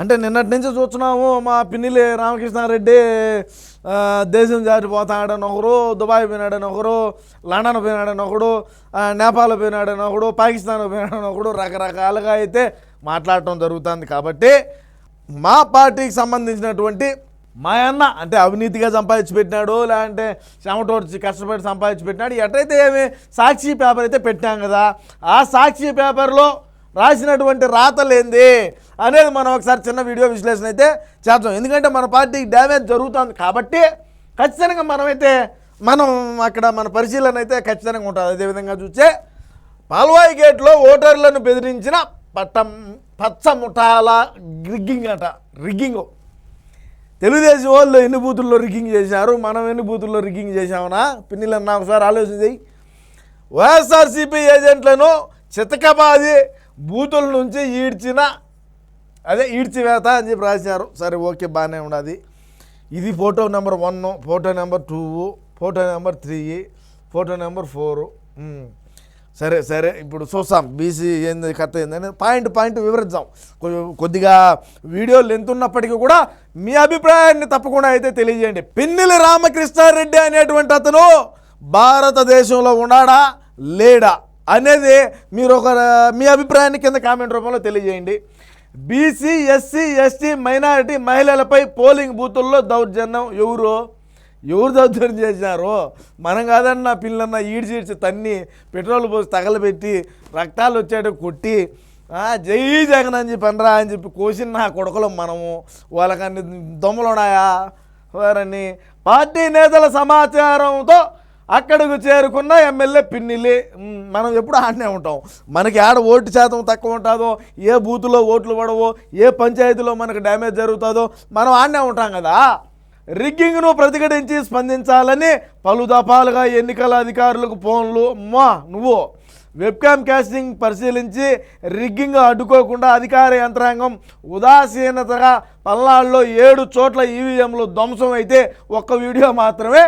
అంటే నిన్నటి నుంచి చూస్తున్నాము మా పిన్నిలి రామకృష్ణారెడ్డి దేశం జారిపోతాడని ఒకరు దుబాయ్ పోయినాడని ఒకరు లండన్ పోయినాడని ఒకడు నేపాల్ పోయినాడని ఒకడు పాకిస్తాన్ పోయినాడని ఒకడు రకరకాలుగా అయితే మాట్లాడటం జరుగుతుంది. కాబట్టి మా పార్టీకి సంబంధించినటువంటి మా అన్న అంటే అవినీతిగా సంపాదించి పెట్టినాడు లేదంటే చెమటోడ్చి కష్టపడి సంపాదించి పెట్టినాడు ఎట్లయితే ఏమి సాక్షి పేపర్ అయితే పెట్టాం కదా ఆ సాక్షి పేపర్లో రాసినటువంటి రాతలేంది? అనేది మనం ఒకసారి చిన్న వీడియో విశ్లేషణ అయితే చేద్దాం. ఎందుకంటే మన పార్టీకి డ్యామేజ్ జరుగుతుంది కాబట్టి ఖచ్చితంగా మనమైతే మనం అక్కడ మన పరిశీలన అయితే ఖచ్చితంగా ఉంటుంది. అదేవిధంగా చూస్తే పాల్వాయి గేట్లో ఓటర్లను బెదిరించిన పట్టం పచ్చ ముఠాల రిగ్గింగ్ అట రిగ్గింగ్ తెలుగుదేశం వాళ్ళు ఎన్ని బూతుల్లో రిగ్గింగ్ చేశారు? మనం ఎన్ని బూతుల్లో రిగ్గింగ్ చేశామనా? పిన్నిలన్నా ఒకసారి ఆలోచన చేయి. వైఎస్ఆర్సీపీ ఏజెంట్లను చితకబాది బూతుల నుంచి ఈడ్చిన అదే ఈడ్చివేత అని చెప్పి రాశారు సరే ఓకే బాగానే ఉన్నది. ఇది photo number one photo number two photo number three photo number four. సరే సరే ఇప్పుడు చూస్తాం. బీసీ ఏంది కథ ఏందని పాయింట్ పాయింట్ వివరిద్దాం. కొద్దిగా వీడియో లెంత్ ఉన్నప్పటికీ కూడా మీ అభిప్రాయాన్ని తప్పకుండా అయితే తెలియజేయండి. పిన్నెల రామకృష్ణారెడ్డి అనేటువంటి అతను భారతదేశంలో ఉన్నాడా? లేడా? అనేది మీరు ఒక మీ అభిప్రాయాన్ని కింద కామెంట్ రూపంలో తెలియజేయండి. బీసీ ఎస్సీ ఎస్టీ మైనారిటీ మహిళలపై పోలింగ్ బూతుల్లో దౌర్జన్యం. ఎవరు? ఎవరు దౌర్జన్యం చేసినారు? మనం కాదన్న పిల్లన్న ఈడ్చి తన్ని పెట్రోల్ పోసి తగలబెట్టి రక్తాలు వచ్చేట కొట్టి జై జగన్ అని చెప్పి అనరా అని చెప్పి కోసిన నా కొడుకులం మనము. వాళ్ళకన్ని దొమ్మలు ఉన్నాయా వారని పార్టీ నేతల సమాచారంతో అక్కడికి చేరుకున్న ఎమ్మెల్యే పిన్నిలి. మనం ఎప్పుడు ఆడనే ఉంటాం. మనకి ఆడ ఓటు శాతం తక్కువ ఉంటుందో ఏ బూతులో ఓట్లు పడవో ఏ పంచాయతీలో మనకు డ్యామేజ్ జరుగుతుందో మనం ఆడనే ఉంటాం కదా. రిగ్గింగ్ను ప్రతిఘటించి స్పందించాలని పలు దఫాలుగా ఎన్నికల అధికారులకు ఫోన్లు. మా నువ్వు వెబ్కామ్ క్యాస్టింగ్ పరిశీలించి రిగ్గింగ్ అడ్డుకోకుండా అధికార యంత్రాంగం ఉదాసీనతగా పల్నాడులో ఏడు చోట్ల ఈవీఎంలు ధ్వంసం అయితే ఒక్క వీడియో మాత్రమే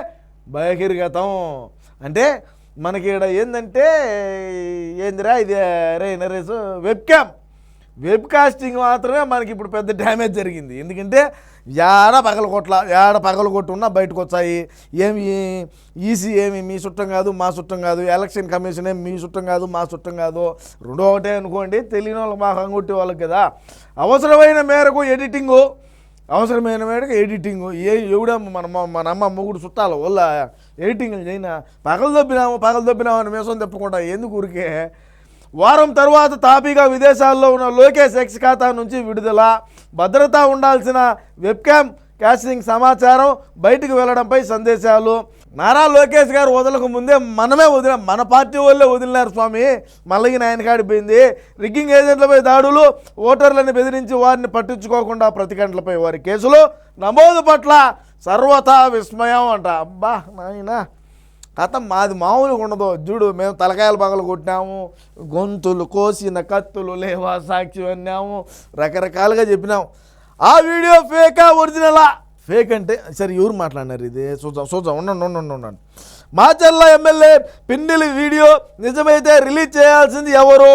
బహిర్గతం. అంటే మనకి ఇక్కడ ఏంటంటే ఏందిరా ఇది రే నరేష్ వెబ్కామ్ వెబ్ కాస్టింగ్ మాత్రమే మనకి ఇప్పుడు పెద్ద డ్యామేజ్ జరిగింది. ఎందుకంటే ఏడ పగల కొట్ల ఏడ పగల కొట్టున్నా బయటకు వచ్చాయి ఏమి ఈసీ ఏమి మీ చుట్టం కాదు మా చుట్టం కాదు. ఎలక్షన్ కమిషన్ ఏమి మీ చుట్టం కాదు మా చుట్టం కాదు. రెండో ఒకటే అనుకోండి తెలియని వాళ్ళకి బాగా అంగొట్టే వాళ్ళకి కదా. అవసరమైన మేరకు ఎడిటింగు అవసరమైన మేరకు ఎడిటింగ్ ఏ ఎవడమ్మ మన మన అమ్మ మొగుడు చుట్టాలి వల్ల ఎడిటింగ్ చేయనా? పగలు దొబ్బినాము పగలు దొబ్బినాము అని మేసం తెప్పుకుంటా. ఎందుకు ఊరికే? వారం తర్వాత తాపీగా విదేశాల్లో ఉన్న లోకేష్ ఎక్స్ ఖాతా నుంచి విడుదల. భద్రత ఉండాల్సిన వెబ్కామ్ క్యాస్టింగ్ సమాచారం బయటికి వెళ్ళడంపై సందేశాలు. నారా లోకేష్ గారు వదలకు ముందే మనమే వదిలిన మన పార్టీ వాళ్ళే వదిలినారు స్వామి. మళ్ళీ నాయన కాడిపోయింది రిగ్గింగ్ ఏజెంట్లపై దాడులు ఓటర్లను బెదిరించి వారిని పట్టించుకోకుండా ప్రతిఘటనలపై వారి కేసులు నమోదు పట్ల సర్వతా విస్మయం అంట. అబ్బా నాయనా. కథ మాది మామూలుగా ఉండదు. చూడు మేము తలకాయలు పగలు కొట్టినాము గొంతులు కోసిన కత్తులు లేవా సాక్షి అన్నాము. రకరకాలుగా చెప్పినాము. ఆ వీడియో ఫేకా ఒరిజినలా ఫేక్ అంటే సరే ఎవరు మాట్లాడినారు ఇది? చూద్దాం చూద్దాం ఉండండి ఉండండి ఉండండి మాచర్ల ఎమ్మెల్యే పిండిలి వీడియో నిజమైతే రిలీజ్ చేయాల్సింది ఎవరు?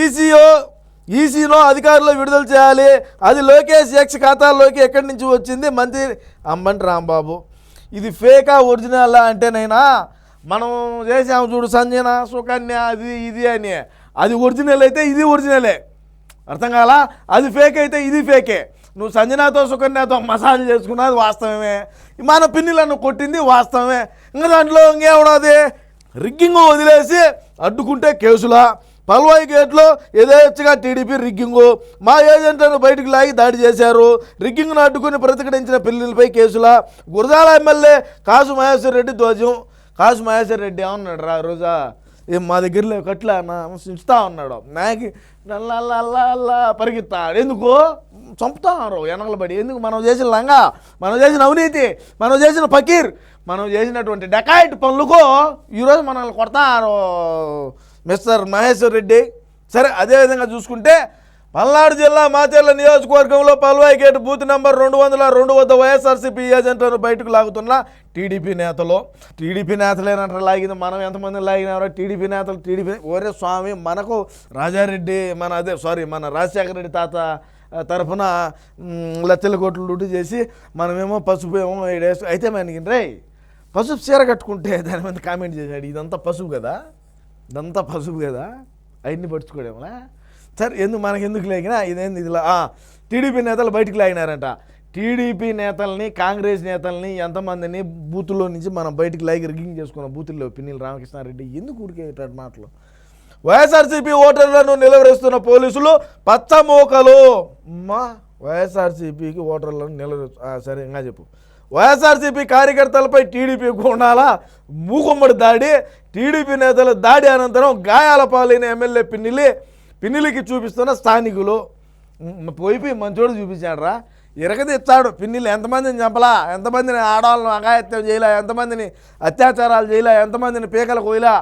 ఈసీఓ ఈసీలో అధికారులు విడుదల చేయాలి. అది లోకేష్ ఎక్స్ ఖాతాల్లోకి ఎక్కడి నుంచి వచ్చింది? మంత్రి అంబంటి రాంబాబు. ఇది ఫేకా ఒరిజినల్ అంటేనైనా మనం చేసాము చూడు సంజన సుకన్య అది ఇది అని. అది ఒరిజినల్ అయితే ఇది ఒరిజినలే. అర్థం కాలా? అది ఫేక్ అయితే ఇది ఫేకే. నువ్వు సంజనాతో సుకన్యతో మసాజ్ చేసుకున్నది వాస్తవమే. మన పిన్నిలను కొట్టింది వాస్తవమే. ఇంకా దాంట్లో ఇంకేమున్నది రిగ్గింగ్ వదిలేసి అడ్డుకుంటే కేసులా? పల్వాయి గేట్లో యథేచ్ఛగా టీడీపీ రిగ్గింగు మా ఏజెంట్లను బయటకు లాగి దాడి చేశారు. రిగ్గింగ్ను అడ్డుకుని ప్రతిఘటించిన పిల్లలపై కేసుల? గురజాల ఎమ్మెల్యే కాసు మహేశ్వర్ రెడ్డి ధ్వజం. కాసు మహేశ్వర్ రెడ్డి ఏమన్నాడు రా రోజా? ఏం మా దగ్గర లేవు కట్లా నా ఉంచుతా ఉన్నాడు. నాకు నల్లా పరిగెత్తాడు. ఎందుకు? చంపుతారు వెనకల పడి. ఎందుకు? మనం చేసిన లంగా మనం చేసిన అవినీతి మనం చేసిన ఫకీర్ మనం చేసినటువంటి డకాయిట్ పనులకు ఈరోజు మనల్ని కొడతారు మిస్టర్ మహేశ్వర్ రెడ్డి. సరే అదేవిధంగా చూసుకుంటే పల్నాడు జిల్లా మాచేర్ల నియోజకవర్గంలో పల్వాయి గేట్ బూత్ నెంబర్ రెండు వందల రెండు వద్ద వైఎస్ఆర్సీపీ ఏజెంట్లను బయటకు లాగుతున్న టీడీపీ నేతలు. టీడీపీ నేతలేనంటారు లాగింది మనం ఎంతమంది లాగినారో? టీడీపీ నేతలు టీడీపీ ఒరే స్వామి మనకు రాజారెడ్డి మన అదే సారీ మన రాజశేఖర రెడ్డి తాత తరఫున లచ్చల కోట్లు లూటు చేసి మనమేమో పసుపు ఏమో ఏడేసి అయితే మనకి రే పసుపు చీర కట్టుకుంటే దాని మీద కామెంట్ చేశాడు. ఇదంతా పసుపు కదా? ఇదంతా పసుపు కదా? అవన్నీ పడుచుకోవడమా సరే ఎందుకు మనకి ఎందుకు లేకినా ఇదేంది ఇదిలా? టీడీపీ నేతలు బయటికి లాగినారంట. టీడీపీ నేతల్ని కాంగ్రెస్ నేతల్ని ఎంతమందిని బూతుల్లో నుంచి మనం బయటికి లాగి రిగింగ్ చేసుకున్నాం బూతుల్లో పిన్నిల రామకృష్ణారెడ్డి ఎందుకు ఊరికేటాడు మాటలు? వైఎస్ఆర్సీపీ ఓటర్లను నిలవరిస్తున్న పోలీసులు పచ్చమూకలు అమ్మా వైఎస్ఆర్సీపీకి ఓటర్లను నిలవ సరే ఇంకా చెప్పు. వైఎస్ఆర్సీపీ కార్యకర్తలపై టీడీపీ గుండాల మూకుమ్మడి దాడి టీడీపీ నేతల దాడి అనంతరం గాయాల పాలైన ఎమ్మెల్యే పిన్నిలి పిన్నిలికి చూపిస్తున్న స్థానికులు. పోయిపోయి మంచోడు చూపించాడు రా ఇరగదిచ్చాడు పిన్నిలు ఎంతమందిని చంపలా? ఎంతమందిని ఆడవాళ్ళను అఘాయత్యం చేయలే? ఎంతమందిని అత్యాచారాలు చేయలే? ఎంతమందిని పీకలు కోయలా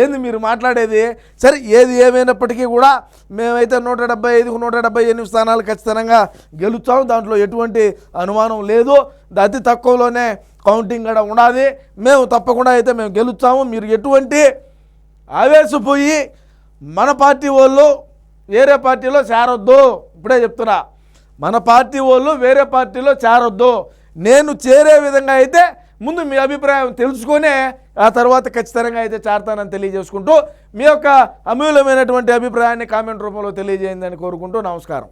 ఏంది మీరు మాట్లాడేది? సరే ఏది ఏమైనప్పటికీ కూడా మేమైతే నూట డెబ్బై ఐదుకు నూట డెబ్బై ఎనిమిది స్థానాలు ఖచ్చితంగా గెలుస్తాం. దాంట్లో ఎటువంటి అనుమానం లేదు. అతి తక్కువలోనే కౌంటింగ్ కూడా ఉండాలి. మేము తప్పకుండా అయితే మేము గెలుస్తాము. మీరు ఎటువంటి ఆవేశపోయి మన పార్టీ వాళ్ళు వేరే పార్టీలో చేరొద్దు. ఇప్పుడే చెప్తున్నా. మన పార్టీ వాళ్ళు వేరే పార్టీలో చేరొద్దు. నేను చేరే విధంగా అయితే ముందు మీ అభిప్రాయం తెలుసుకొనే ఆ తర్వాత ఖచ్చితంగా అయితే చేరతానని తెలియజేసుకుంటూ మీ యొక్క అమూల్యమైనటువంటి అభిప్రాయాన్ని కామెంట్ రూపంలో తెలియజేయందని కోరుకుంటూ నమస్కారం.